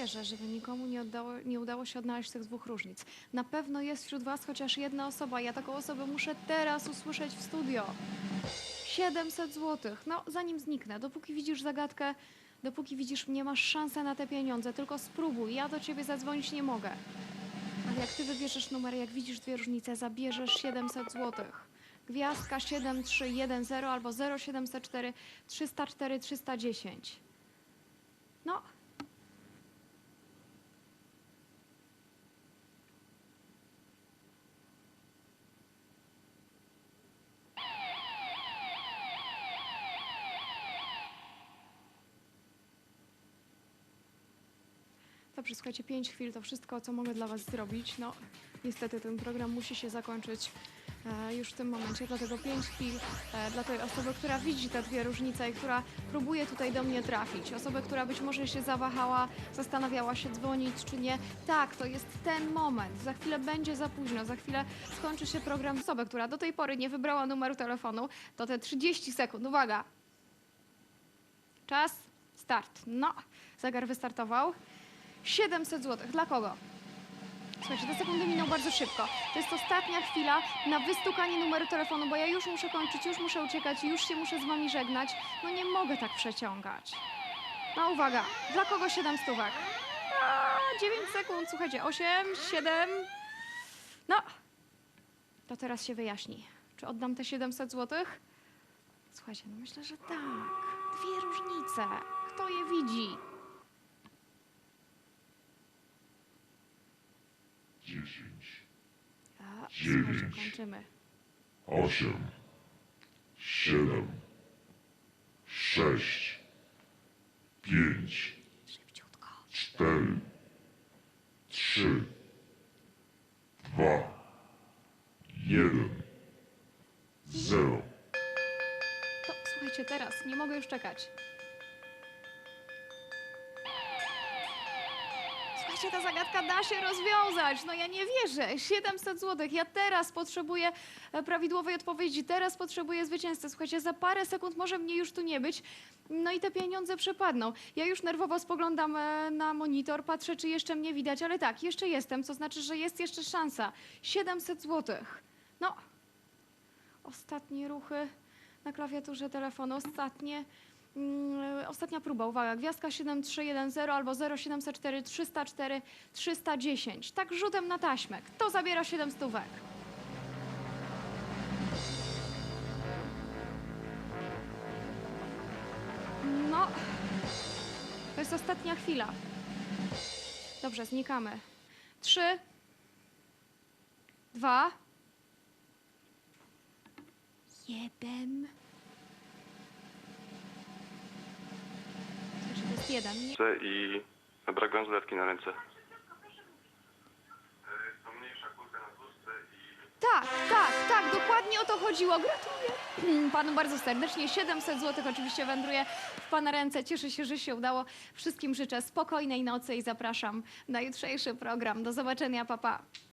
wierzę, żeby nikomu nie, oddało, nie udało się odnaleźć tych dwóch różnic. Na pewno jest wśród was chociaż jedna osoba. Ja taką osobę muszę teraz usłyszeć w studio. 700 zł. No, zanim zniknę, dopóki widzisz zagadkę, dopóki widzisz mnie, masz szansę na te pieniądze. Tylko spróbuj. Ja do ciebie zadzwonić nie mogę. Ale jak ty wybierzesz numer, jak widzisz dwie różnice, zabierzesz 700 zł. Gwiazdka 7310 albo 0704 304 310. No. Dobrze, słuchajcie, pięć chwil to wszystko, co mogę dla Was zrobić. No, niestety ten program musi się zakończyć e, już w tym momencie, dlatego pięć chwil e, dla tej osoby, która widzi te dwie różnice i która próbuje tutaj do mnie trafić. Osoby, która być może się zawahała, zastanawiała się dzwonić czy nie. Tak, to jest ten moment. Za chwilę będzie za późno, za chwilę skończy się program. Osobę, która do tej pory nie wybrała numeru telefonu, to te 30 sekund. Uwaga! Czas, start. No, zegar wystartował. 700 zł. Dla kogo? Słuchajcie, te sekundy miną bardzo szybko. To jest ostatnia chwila na wystukanie numeru telefonu, bo ja już muszę kończyć, już muszę uciekać, już się muszę z wami żegnać. No nie mogę tak przeciągać. No uwaga, dla kogo 7 stówek? A, 9 sekund, słuchajcie, 8, 7. No, to teraz się wyjaśni. Czy oddam te 700 zł? Słuchajcie, no myślę, że tak. Dwie różnice. Kto je widzi? Dziesięć, A, Dziewięć. słuchajcie, kończymy. osiem, siedem, sześć, pięć, Szybciutko. cztery, trzy, dwa, jeden, zero. To słuchajcie, teraz nie mogę już czekać. Słuchajcie, ta zagadka da się rozwiązać. No ja nie wierzę. 700 zł. Ja teraz potrzebuję e, prawidłowej odpowiedzi. Teraz potrzebuję zwycięzcy. Słuchajcie, za parę sekund może mnie już tu nie być. No i te pieniądze przepadną. Ja już nerwowo spoglądam e, na monitor, patrzę, czy jeszcze mnie widać, ale tak, jeszcze jestem, co znaczy, że jest jeszcze szansa. 700 zł. No, ostatnie ruchy na klawiaturze telefonu. Ostatnie, mm, ostatnia próba, uwaga, gwiazdka 7310 albo 0704 304 310. Tak rzutem na taśmę. Kto zabiera 7 stówek? No, to jest ostatnia chwila. Dobrze, znikamy. Trzy, dwa, jeden. Znaczy, to jest jeden. Nie. I brak bransoletki na ręce. Tak, tak, tak, dokładnie o to chodziło. Gratuluję panu bardzo serdecznie. 700 zł oczywiście wędruje w pana ręce. Cieszę się, że się udało. Wszystkim życzę spokojnej nocy i zapraszam na jutrzejszy program. Do zobaczenia, papa. Pa.